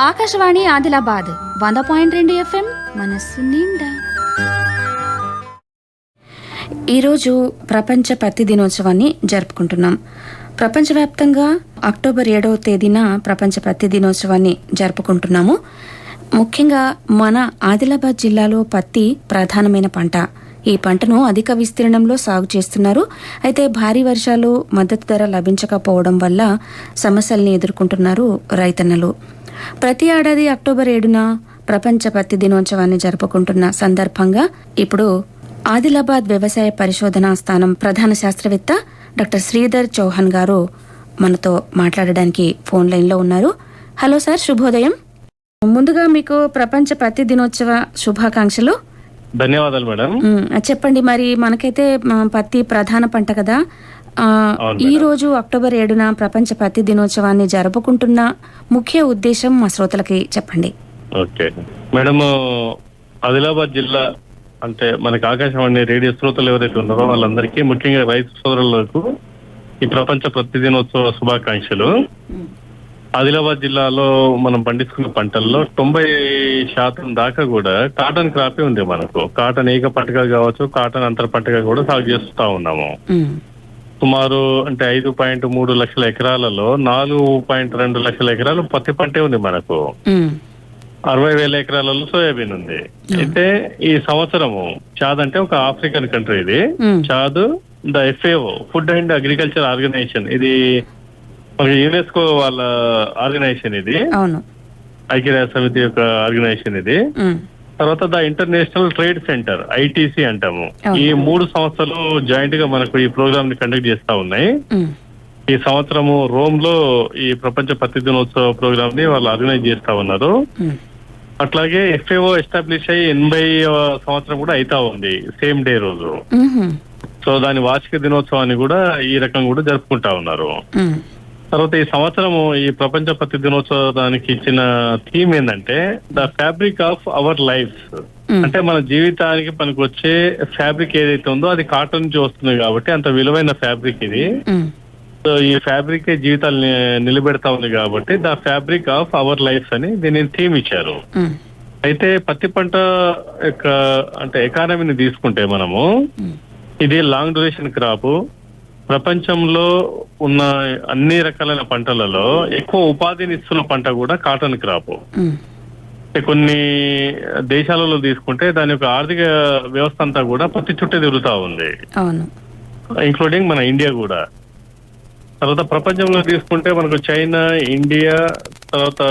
ఆకాశవాణి ఆదిలాబాద్ వంద పాయింట్ రెండు ఎఫ్ఎం మనస్సు నిండా. ఈరోజు ప్రపంచ పత్తి దినోత్సవాన్ని జరుపుకుంటున్నాం. ప్రపంచవ్యాప్తంగా అక్టోబర్ ఏడవ తేదీన ప్రపంచ పత్తి దినోత్సవాన్ని జరుపుకుంటున్నాము. ముఖ్యంగా మన ఆదిలాబాద్ జిల్లాలో పత్తి ప్రధానమైన పంట. ఈ పంటను అధిక విస్తీర్ణంలో సాగు చేస్తున్నారు. అయితే భారీ వర్షాలు మద్దతు ధర లభించకపోవడం వల్ల సమస్యల్ని ఎదుర్కొంటున్నారు రైతన్నలు. ప్రతి ఏడాది అక్టోబర్ ఏడున ప్రపంచ పత్తి దినోత్సవాన్ని జరుపుకుంటున్న సందర్భంగా ఇప్పుడు ఆదిలాబాద్ వ్యవసాయ పరిశోధనా స్థానం ప్రధాన శాస్త్రవేత్త డాక్టర్ శ్రీధర్ చౌహాన్ గారు మనతో మాట్లాడడానికి ఫోన్ లైన్లో ఉన్నారు. హలో సార్ శుభోదయం. ముందుగా మీకు ప్రపంచ పత్తి దినోత్సవ శుభాకాంక్షలు. ధన్యవాదాలు మేడం. చెప్పండి మరి మనకైతే పత్తి ప్రధాన పంట కదా. ఈ రోజు అక్టోబర్ ఏడున ప్రపంచ పత్తి దినోత్సవాన్ని జరుపుకుంటున్న ముఖ్య ఉద్దేశం మా శ్రోతలకి చెప్పండి. ఓకే. మేడం ఆదిలాబాద్ జిల్లా అంటే మనకి ఆకాశవాణి రేడియో శ్రోతలు ఎవరైతే ఉన్నారో వాళ్ళందరికీ ముఖ్యంగా రైతు సోదరులకు ఈ ప్రపంచ ప్రతి దినోత్సవ శుభాకాంక్షలు. ఆదిలాబాద్ జిల్లాలో మనం పండించుకున్న పంటల్లో తొంభై శాతం దాకా కూడా కాటన్ క్రాపే ఉంది మనకు. కాటన్ ఏక పంటగా కావచ్చు కాటన్ అంతర పంటగా కూడా సాగు చేస్తూ ఉన్నాము. సుమారు అంటే ఐదు పాయింట్ మూడు లక్షల ఎకరాలలో నాలుగు పాయింట్ రెండు లక్షల ఎకరాలు పత్తి పంటే ఉంది మనకు. అరవై వేల ఎకరాలలో సోయాబీన్ ఉంది. అయితే ఈ సంవత్సరము చాద్ అంటే ఒక ఆఫ్రికన్ కంట్రీ ఇది. Chad the FAO food and agriculture organisation. ఇది యునెస్కో వాళ్ళ ఆర్గనైజేషన్ ఇది. అవును. ఐక్యరాజ్య సమితి యొక్క ఆర్గనైజేషన్ ఇది. తర్వాత the international trade centre ITC అంటాము. ఈ మూడు సంస్థలు జాయింట్గా మనకు ఈ ప్రోగ్రామ్ని కండక్ట్ చేస్తా ఉన్నాయి. ఈ సంవత్సరము రోమ్లో ఈ ప్రపంచ పత్తి దినోత్సవ ప్రోగ్రామ్ని వాళ్ళు ఆర్గనైజ్ చేస్తా ఉన్నారు. అట్లాగే ఎఫ్ఏఓ ఎస్టాబ్లిష్ అయ్యి ఎనభై సంవత్సరం కూడా అయితా ఉంది సేమ్ డే రోజు. సో దాని వార్షిక దినోత్సవాన్ని కూడా ఈ రకంగా కూడా జరుపుకుంటా ఉన్నారు. తర్వాత ఈ సంవత్సరము ఈ ప్రపంచ పత్తి దినోత్సవానికి ఇచ్చిన థీమ్ ఏంటంటే the fabric of our life. అంటే మన జీవితానికి మనకు వచ్చే ఫ్యాబ్రిక్ ఏదైతే ఉందో అది కాటన్ నుంచి వస్తుంది కాబట్టి అంత విలువైన ఫ్యాబ్రిక్ ఇది. సో ఈ ఫ్యాబ్రిక్ జీవితాలు నిలబెడతా ఉంది కాబట్టి the fabric of our life అని దీని థీమ్ ఇచ్చారు. అయితే పత్తి పంట యొక్క అంటే ఎకానమీని తీసుకుంటే మనము ఇది లాంగ్ డ్యూరేషన్ క్రాప్ ప్రపంచంలో ఉన్న అన్ని రకాలైన పంటలలో ఎక్కువ ఉపాధిని ఇస్తున్న పంట కూడా కాటన్ క్రాప్. కొన్ని దేశాలలో తీసుకుంటే దాని యొక్క ఆర్థిక వ్యవస్థ అంతా కూడా పత్తి చుట్టే తిరుగుతా ఉంది. ఇంక్లూడింగ్ మన ఇండియా కూడా. తర్వాత ప్రపంచంలో తీసుకుంటే మనకు చైనా ఇండియా తర్వాత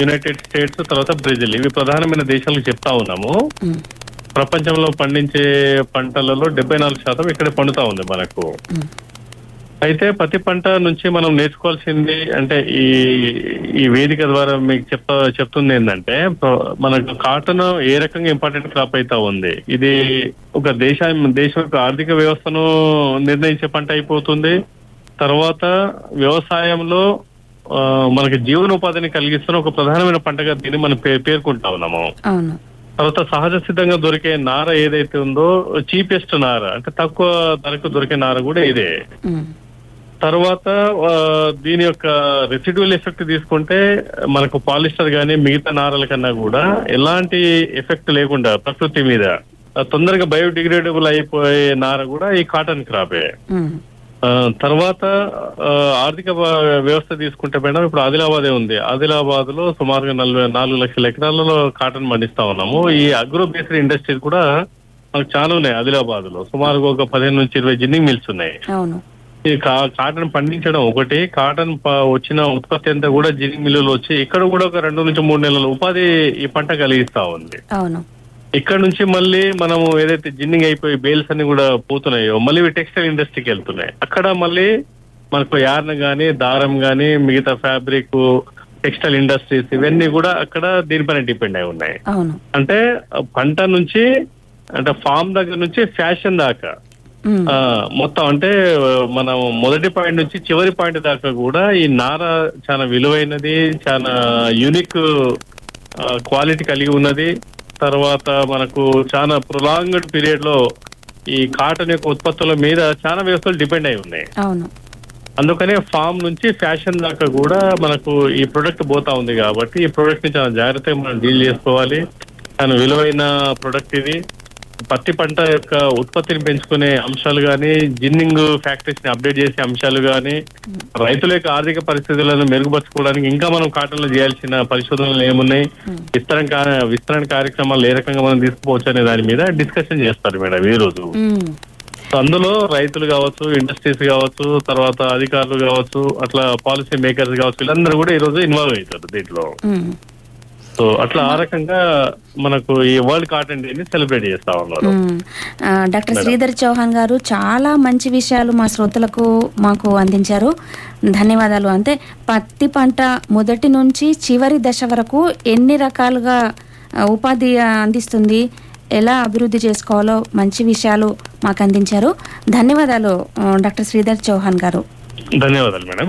యునైటెడ్ స్టేట్స్ తర్వాత బ్రెజిల్ ఇవి ప్రధానమైన దేశాలు చెప్తా ఉన్నాము. ప్రపంచంలో పండించే పంటలలో డెబ్బై నాలుగు శాతం ఇక్కడే పండుతా ఉంది మనకు. అయితే ప్రతి పంట నుంచి మనం నేర్చుకోవాల్సింది అంటే ఈ ఈ వేదిక ద్వారా మీకు చెప్తా చెప్తుంది ఏంటంటే మనకు కాటన్ ఏ రకంగా ఇంపార్టెంట్ క్రాప్ అయితే ఉంది? ఇది ఒక దేశం దేశం యొక్క ఆర్థిక వ్యవస్థను నిర్ణయించే పంట అయిపోతుంది. తర్వాత వ్యవసాయంలో మనకి జీవనోపాధిని కలిగిస్తున్న ఒక ప్రధానమైన పంటగా దీన్ని మనం పేర్కొంటా ఉన్నాము. తర్వాత సహజ సిద్ధంగా దొరికే నార ఏదైతే ఉందో చీపెస్ట్ నార అంటే తక్కువ ధరకు దొరికే నార కూడా ఇదే. తర్వాత దీని యొక్క రెసిడ్యువల్ ఎఫెక్ట్ తీసుకుంటే మనకు పాలిస్టర్ గానీ మిగతా నారల కన్నా కూడా ఎలాంటి ఎఫెక్ట్ లేకుండా ప్రకృతి మీద తొందరగా బయోడిగ్రేడబుల్ అయిపోయే నార కూడా ఈ కాటన్ క్రాపే తర్వాత ఆర్థిక వ్యవస్థ తీసుకుంటే మేడం ఇప్పుడు ఆదిలాబాదే ఉంది. ఆదిలాబాద్లో సుమారుగా నలభై నాలుగు లక్షల ఎకరాలలో కాటన్ పండిస్తా ఉన్నాము. ఈ అగ్రో బేస్డ్ ఇండస్ట్రీస్ కూడా మనకు చాలా ఉన్నాయి ఆదిలాబాద్లో సుమారుగా ఒక పదిహేను నుంచి ఇరవై జిన్నింగ్ మిల్స్ ఉన్నాయి. ఈ కాటన్ పండించడం ఒకటి కాటన్ వచ్చిన ఉత్పత్తి అంతా కూడా జిన్నింగ్ మిల్లులు వచ్చి ఇక్కడ కూడా ఒక రెండు నుంచి మూడు నెలల ఉపాధి ఈ పంట కలిగిస్తా ఉంది. అవును. ఇక్కడ నుంచి మళ్ళీ మనము ఏదైతే జిన్నింగ్ అయిపోయి బేల్స్ అన్ని కూడా పోతున్నాయో మళ్ళీ ఇవి టెక్స్టైల్ ఇండస్ట్రీకి వెళ్తున్నాయి. అక్కడ మళ్ళీ మనకు యార్న్ గానీ దారం గానీ మిగతా ఫ్యాబ్రిక్ టెక్స్టైల్ ఇండస్ట్రీస్ ఇవన్నీ కూడా అక్కడ దీనిపైన డిపెండ్ అయి ఉన్నాయి. అంటే పంట నుంచి అంటే ఫామ్ దగ్గర నుంచి ఫ్యాషన్ దాకా మొత్తం అంటే మనం మొదటి పాయింట్ నుంచి చివరి పాయింట్ దాకా కూడా ఈ నార చాలా విలువైనది చాలా యూనిక్ క్వాలిటీ కలిగి ఉన్నది. తర్వాత మనకు చాలా ప్రొలాంగ్డ్ పీరియడ్లో ఈ కాటన్ యొక్క ఉత్పత్తుల మీద చాలా వ్యవస్థలు డిపెండ్ అయి ఉన్నాయి. అందుకనే ఫామ్ నుంచి ఫ్యాషన్ దాకా కూడా మనకు ఈ ప్రొడక్ట్ పోతా ఉంది కాబట్టి ఈ ప్రొడక్ట్ని చాలా జాగ్రత్తగా మనం డీల్ చేసుకోవాలి. చాలా విలువైన ప్రొడక్ట్ ఇది. పత్తి పంట యొక్క ఉత్పత్తిని పెంచుకునే అంశాలు కానీ జిన్నింగ్ ఫ్యాక్టరీస్ని అప్డేట్ చేసే అంశాలు కానీ రైతుల యొక్క ఆర్థిక పరిస్థితులను మెరుగుపరచుకోవడానికి ఇంకా మనం కాటన్లో చేయాల్సిన పరిశోధనలు ఏమున్నాయి? విస్తరణ విస్తరణ కార్యక్రమాలు ఏ రకంగా మనం తీసుకుపోవచ్చు అనే దాని మీద డిస్కషన్ చేస్తారు మేడం ఈ రోజు. అందులో రైతులు కావచ్చు ఇండస్ట్రీస్ కావచ్చు తర్వాత అధికారులు కావచ్చు అట్లా పాలసీ మేకర్స్ కావచ్చు వీళ్ళందరూ కూడా ఈ రోజు ఇన్వాల్వ్ అవుతారు దీంట్లో. సో అట్లా ఆ రకంగా మనకు ఈ వరల్డ్ కాటన్ డేని సెలబ్రేట్ చేస్తా ఉన్నారు. డాక్టర్ శ్రీధర్ చౌహాన్ గారు చాలా మంచి విషయాలు మా శ్రోతలకు మాకు అందించారు. ధన్యవాదాలు. అంటే పత్తి పంట మొదటి నుంచి చివరి దశ వరకు ఎన్ని రకాలుగా ఉపాధి అందిస్తుంది ఎలా అభివృద్ధి చేసుకోవాలో మంచి విషయాలు మాకు అందించారు. ధన్యవాదాలు డాక్టర్ శ్రీధర్ చౌహాన్ గారు. ధన్యవాదాలు మేడం.